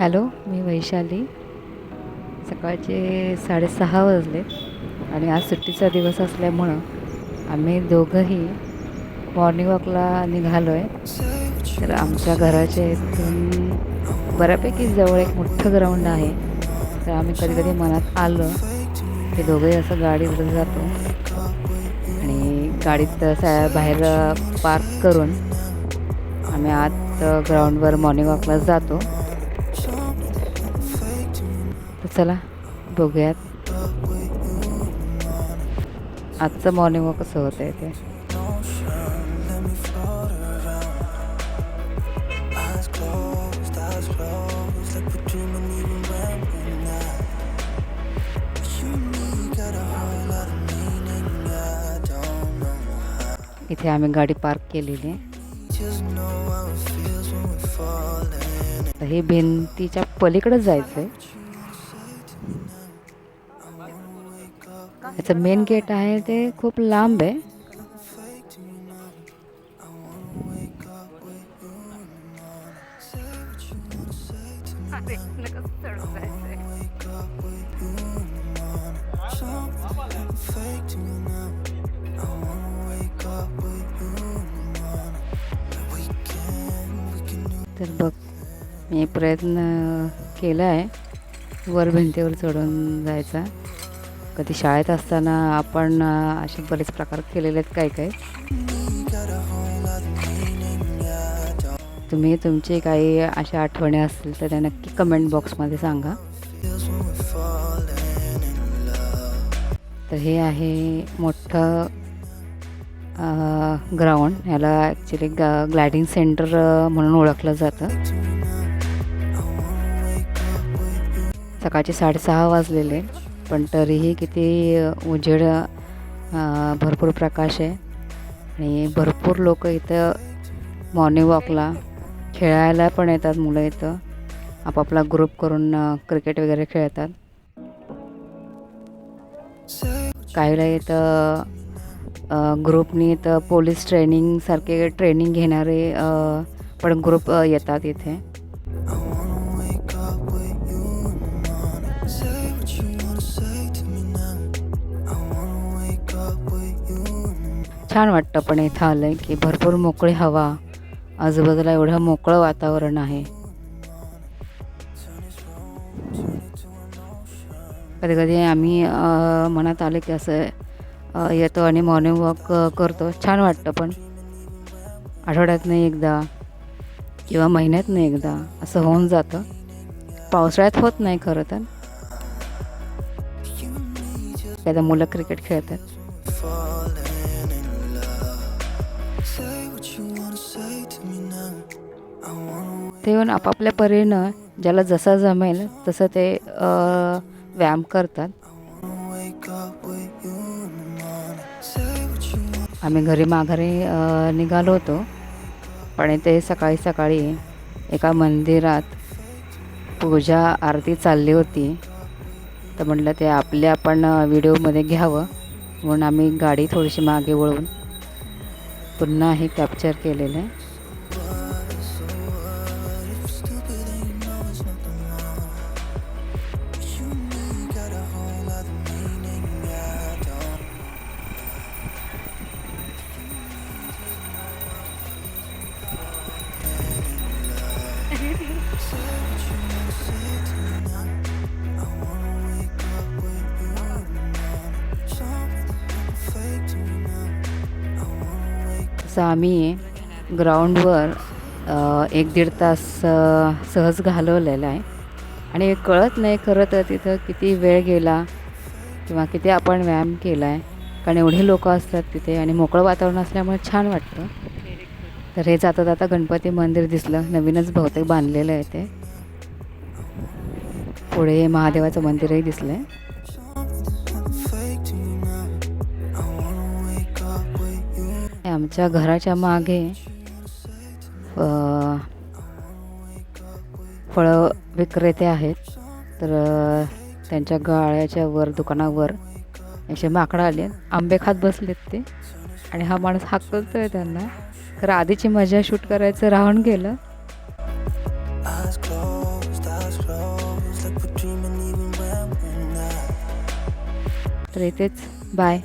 Hello मी वैशाली. सकाळचे साडेसहा वाजले आणि आज सुट्टीचा दिवस असल्यामुळं आम्ही दोघंही मॉर्निंग वॉकला निघालो आहे तर आमच्या घराच्या इथून बऱ्यापैकी जवळ एक मोठं ग्राउंड आहे. तर आम्ही कधी कधी मनात आलं की दोघंही असं गाडीवर जातो आणि गाडीत सा बाहेर पार्क करून आम्ही आत ग्राउंडवर मॉर्निंग वॉकला जातो. चला बघूयात. आजचं मॉर्निंग वॉक कसं होतं आहे ते. इथे आम्ही गाडी पार्क केलेली. आहे हे भिंतीच्या पलीकडे जायचं आहे याचं मेन गेट आहे ते खूप लांब आहे. तर बघ मी प्रयत्न केला आहे वर भिंतीवर चढून जायचा. कधी शाळेत असताना आपण असे बरेच प्रकार केलेले आहेत काय काय तुम्ही तुमचे काही अशा आठवणी असतील तर त्या नक्की कमेंट बॉक्समध्ये सांगा. तर हे आहे मोठं ग्राउंड याला ॲक्च्युली ग ग्लायडिंग सेंटर म्हणून ओळखलं जातं. सकाळचे साडेसहा वाजलेले. पण तरीही किती उजेड भरपूर प्रकाश आहे. आणि भरपूर लोक इथं मॉर्निंग वॉकला खेळायला पण येतात मुलं इथं. आपापला ग्रुप करून क्रिकेट वगैरे खेळतात. काहीला इथं ग्रुपनी इथं पोलीस ट्रेनिंगसारखे ट्रेनिंग घेणारे पण ग्रुप येतात इथे. छान वाटतं पण इथं आलं आहे की भरपूर मोकळी हवा. आजूबाजूला एवढं मोकळं वातावरण आहे. कधी कधी आम्ही मनात आलं की असं येतो आणि मॉर्निंग वॉक करतो. छान वाटतं पण. आठवड्यातनं एकदा किंवा महिन्यातनं एकदा असं होऊन जातं. पावसाळ्यात होत नाही खरं तर. एकदा मुलं क्रिकेट खेळतात. ते येऊन आपापल्या परीनं ज्याला जसा जमेल तसं ते व्यायाम करतात. आम्ही घरी माघारी निघालो होतो. पण ते सकाळी सकाळी एका मंदिरात पूजा आरती चालली होती. तर म्हटलं ते आपले आपण व्हिडिओमध्ये घ्यावं. म्हणून आम्ही गाडी थोडीशी मागे वळून पुन्हा हे कॅप्चर केलेलं आहे. असं आम्ही ग्राउंडवर एक दीड तास सहज घालवलेला आहे. आणि कळत नाही खरं तर तिथं किती वेळ गेला किंवा किती आपण व्यायाम केला आहे कारण एवढे लोक असतात तिथे आणि मोकळं वातावरण असल्यामुळे छान वाटतं. तर हे जाता जाता गणपती मंदिर दिसलं. नवीनच बहुतेक बांधलेलं आहे ते. पुढे महादेवाचं मंदिरही दिसलं आहे आमच्या घराच्या मागे फळं विक्रेते आहेत. तर त्यांच्या गाळ्याच्या वर दुकानावर असे माकडं आले आंबे खात बसलेत ते. आणि हा माणूस हाकलतोय त्यांना. खरं आधीची मजा शूट करायचं राहून गेलं. तर येतेच बाय